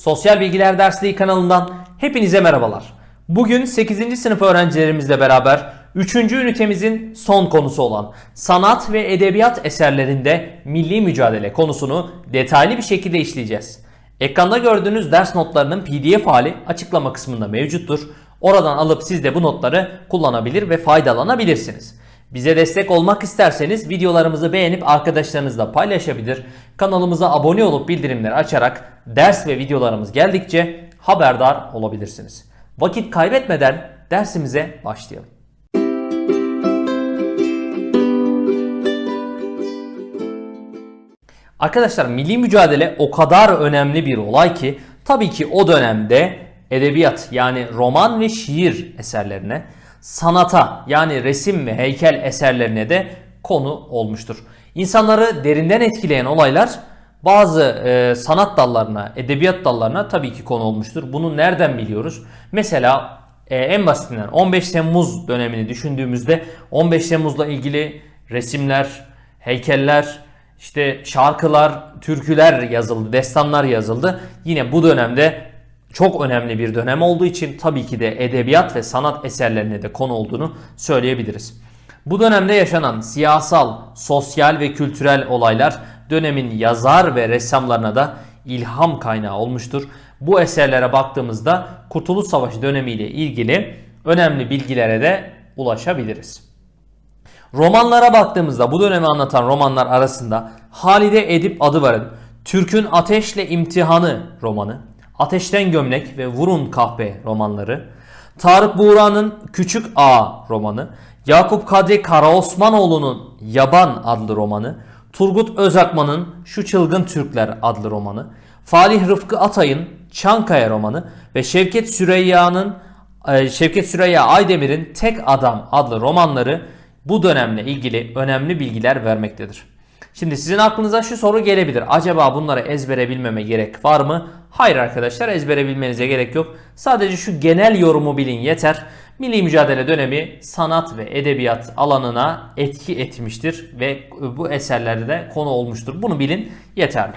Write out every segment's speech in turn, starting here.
Sosyal Bilgiler Dersliği kanalından hepinize merhabalar. Bugün 8. sınıf öğrencilerimizle beraber 3. ünitemizin son konusu olan sanat ve edebiyat eserlerinde milli mücadele konusunu detaylı bir şekilde işleyeceğiz. Ekranda gördüğünüz ders notlarının pdf hali açıklama kısmında mevcuttur. Oradan alıp siz de bu notları kullanabilir ve faydalanabilirsiniz. Bize destek olmak isterseniz videolarımızı beğenip arkadaşlarınızla paylaşabilir. Kanalımıza abone olup bildirimleri açarak ders ve videolarımız geldikçe haberdar olabilirsiniz. Vakit kaybetmeden dersimize başlayalım. Arkadaşlar milli mücadele o kadar önemli bir olay ki tabii ki o dönemde edebiyat yani roman ve şiir eserlerine, sanata yani resim ve heykel eserlerine de konu olmuştur. İnsanları derinden etkileyen olaylar bazı e, sanat dallarına, edebiyat dallarına tabii ki konu olmuştur. Bunu nereden biliyoruz? Mesela e, en basitinden 15 Temmuz dönemini düşündüğümüzde 15 Temmuz'la ilgili resimler, heykeller, işte şarkılar, türküler yazıldı, destanlar yazıldı. Yine bu dönemde çok önemli bir dönem olduğu için tabii ki de edebiyat ve sanat eserlerine de konu olduğunu söyleyebiliriz. Bu dönemde yaşanan siyasal, sosyal ve kültürel olaylar dönemin yazar ve ressamlarına da ilham kaynağı olmuştur. Bu eserlere baktığımızda Kurtuluş Savaşı dönemiyle ilgili önemli bilgilere de ulaşabiliriz. Romanlara baktığımızda bu dönemi anlatan romanlar arasında Halide Edip Adıvar'ın Türk'ün Ateşle İmtihanı romanı, Ateşten Gömlek ve Vurun Kahpe romanları, Tarık Buğra'nın Küçük Ağa romanı, Yakup Kadri Karaosmanoğlu'nun Yaban adlı romanı, Turgut Özakman'ın Şu Çılgın Türkler adlı romanı, Falih Rıfkı Atay'ın Çankaya romanı ve Şevket Süreyya'nın e, Şevket Süreyya Aydemir'in Tek Adam adlı romanları bu dönemle ilgili önemli bilgiler vermektedir. Şimdi sizin aklınıza şu soru gelebilir. Acaba bunları ezbere bilmeme gerek var mı? Hayır arkadaşlar ezbere bilmenize gerek yok. Sadece şu genel yorumu bilin yeter. Milli mücadele dönemi sanat ve edebiyat alanına etki etmiştir ve bu eserlerde de konu olmuştur. Bunu bilin yeterli.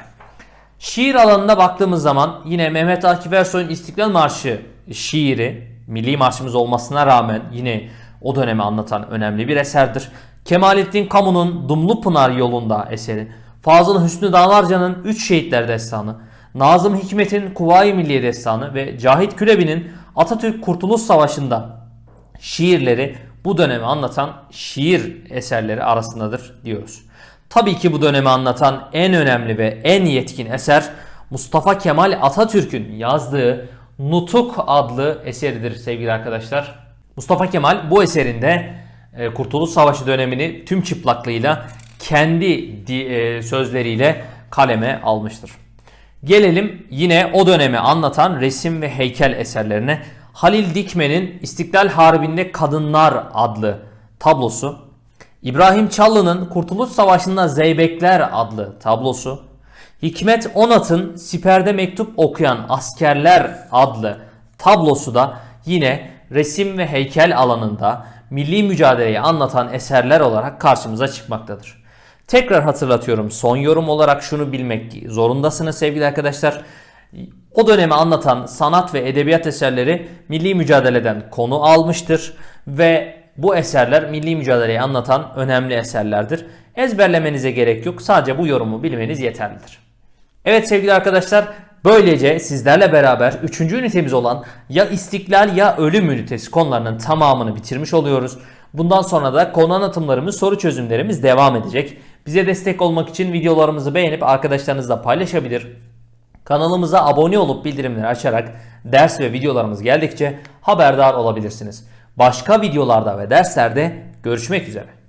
Şiir alanına baktığımız zaman yine Mehmet Akif Ersoy'un İstiklal Marşı şiiri, milli marşımız olmasına rağmen yine o dönemi anlatan önemli bir eserdir. Kemalettin Kamu'nun Dumlu Pınar yolunda eseri, Fazıl Hüsnü Dağlarca'nın Üç Şehitler Destanı, Nazım Hikmet'in Kuvayi Milliye Destanı ve Cahit Külebi'nin Atatürk Kurtuluş Savaşı'nda şiirleri bu dönemi anlatan şiir eserleri arasındadır diyoruz. Tabii ki bu dönemi anlatan en önemli ve en yetkin eser Mustafa Kemal Atatürk'ün yazdığı Nutuk adlı eseridir sevgili arkadaşlar. Mustafa Kemal bu eserinde Kurtuluş Savaşı dönemini tüm çıplaklığıyla kendi di- e, sözleriyle kaleme almıştır. Gelelim yine o dönemi anlatan resim ve heykel eserlerine. Halil Dikmen'in İstiklal Harbi'nde Kadınlar adlı tablosu, İbrahim Çallı'nın Kurtuluş Savaşı'nda Zeybekler adlı tablosu, Hikmet Onat'ın Siper'de Mektup Okuyan Askerler adlı tablosu da yine resim ve heykel alanında milli mücadeleyi anlatan eserler olarak karşımıza çıkmaktadır. Tekrar hatırlatıyorum son yorum olarak şunu bilmek zorundasınız sevgili arkadaşlar. O dönemi anlatan sanat ve edebiyat eserleri milli mücadeleden konu almıştır ve bu eserler milli mücadeleyi anlatan önemli eserlerdir. Ezberlemenize gerek yok. Sadece bu yorumu bilmeniz yeterlidir. Evet sevgili arkadaşlar böylece sizlerle beraber 3. ünitemiz olan ya istiklal ya ölüm ünitesi konularının tamamını bitirmiş oluyoruz. Bundan sonra da konu anlatımlarımız, soru çözümlerimiz devam edecek. Bize destek olmak için videolarımızı beğenip arkadaşlarınızla paylaşabilir. Kanalımıza abone olup bildirimleri açarak ders ve videolarımız geldikçe haberdar olabilirsiniz. Başka videolarda ve derslerde görüşmek üzere.